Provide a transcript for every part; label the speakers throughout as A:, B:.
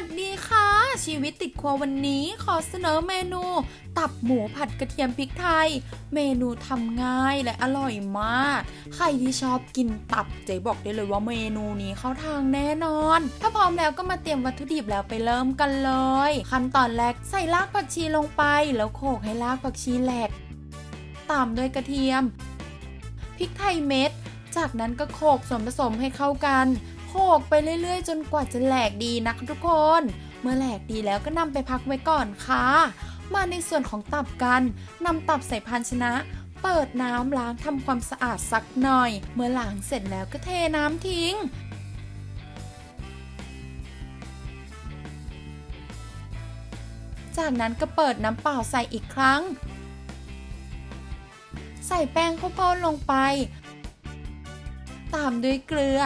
A: วัสดีค่ะ ชีวิตติดครัววันนี้ขอเสนอเมนู ตับหมูผัดกระเทียมพริกไทย เมนูทำง่ายและอร่อยมาก ใครที่ชอบกินตับเจ๊บอกได้เลยว่าเมนูนี้เข้าทางแน่นอน ถ้าพร้อมแล้วก็มาเตรียมวัตถุดิบแล้วไปเริ่มกันเลย ขั้นตอนแรกใส่รากผักชีลงไป แล้วโขลกให้รากผักชีแหลกตามด้วยกระเทียมพริกไทยเม็ด จากนั้นก็โขลกส่วนผสมให้เข้ากัน โขกไปเรื่อยๆ จนกว่าจะแหลกดีนะทุกคน เมื่อแหลกดีแล้วก็นำไปพักไว้ก่อนค่ะ มาในส่วนของตับกันนำตับใส่ภาชนะ เปิดน้ำล้างทำความสะอาดสักหน่อย เมื่อล้างเสร็จแล้วก็เทน้ำทิ้งจากนั้นก็เปิดน้ำเปล่าใส่อีกครั้ง ใส่แป้งข้าวโพดลงไป ตามด้วยเกลือ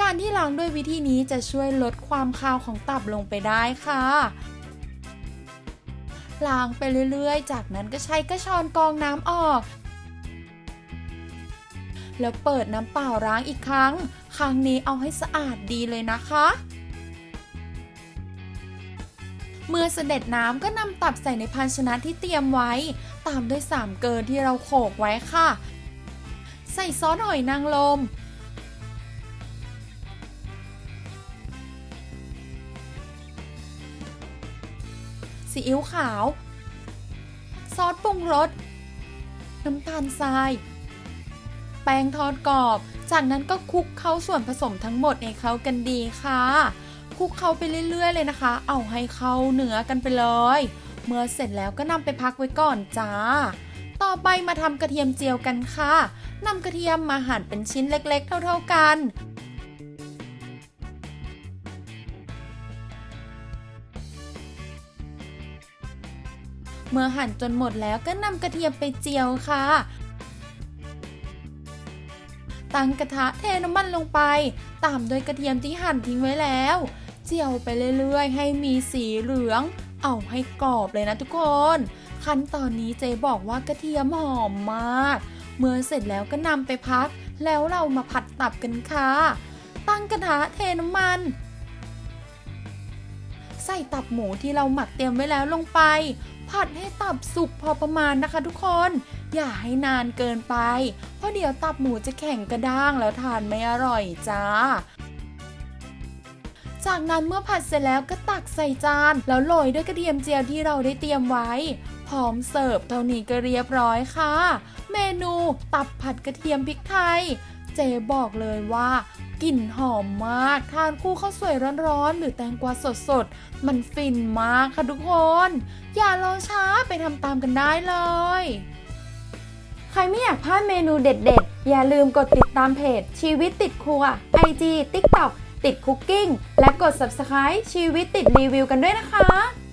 A: การที่ล้างด้วยวิธีนี้จะช่วยลดความคาวของตับลงไปได้ค่ะล้างไปเรื่อย ๆ จากนั้นก็ใช้กระชอนกรองน้ำออก แล้วเปิดน้ำเปล่าล้างอีกครั้ง ครั้งนี้เอาให้สะอาดดีเลยนะคะ เมื่อเสด็จน้ำก็นำตับใส่ในภาชนะที่เตรียมไว้ ตามด้วยสามเกลือที่เราโขลกไว้ค่ะ ใส่ซอสหอยนางรม ซีอิ๊วขาว ซอสปรุงรส น้ำตาลทราย แป้งทอดกรอบ จากนั้นก็คลุกเข้าส่วนผสมทั้งหมดให้เข้ากันดีค่ะคลุกเข้าไปเรื่อย ๆ เลยนะคะ เอาให้เข้าเนื้อกันไปเลย เมื่อเสร็จแล้วก็นำไปพักไว้ก่อนจ้า ต่อไปมาทำกระเทียมเจียวกันค่ะนำกระเทียมมาหั่นเป็นชิ้นเล็ก ๆ เท่า ๆกัน เมื่อหั่นจนหมดแล้วก็นำกระเทียมไปเจียวค่ะ ตั้งกระทะเทน้ำมันลงไป ตามด้วยกระเทียมที่หั่นทิ้งไว้แล้ว เจียวไปเรื่อยๆ ให้มีสีเหลือง เอาให้กรอบเลยนะทุกคน ขั้นตอนนี้เจบอกว่ากระเทียมหอมมาก เมื่อเสร็จแล้วก็นำไปพัก แล้วเรามาผัดตับกันค่ะ ตั้งกระทะเทน้ำมัน ใส่ตับหมูที่เราหมักเตรียมไว้แล้วลงไป ผัดให้ตับสุกพอประมาณนะคะ ทุกคน อย่าให้นานเกินไป เพราะเดี๋ยวตับหมูจะแข็งกระด้างแล้วทานไม่อร่อยจ้าจากนั้นเมื่อผัดเสร็จแล้วก็ตักใส่จาน แล้วโรยด้วยกระเทียมเจียวที่เราได้เตรียมไว้ พร้อมเสิร์ฟเท่านี้ก็เรียบร้อยค่ะ เมนูตับผัดกระเทียมพริกไทย เจบอกเลยว่า กลิ่นหอมมาก ทานคู่ข้าวสวยร้อนๆ หรือแตงกวาสดๆ มันฟินมากค่ะทุกคน อย่ารอช้าไปทำตามกันได้เลย
B: ใครไม่อยากพลาดเมนูเด็ดๆ อย่าลืมกดติดตามเพจ ชีวิตติดครัว IG TikTok ติดคุกกิ้ง และกด Subscribe ชีวิตติดรีวิวกันด้วยนะคะ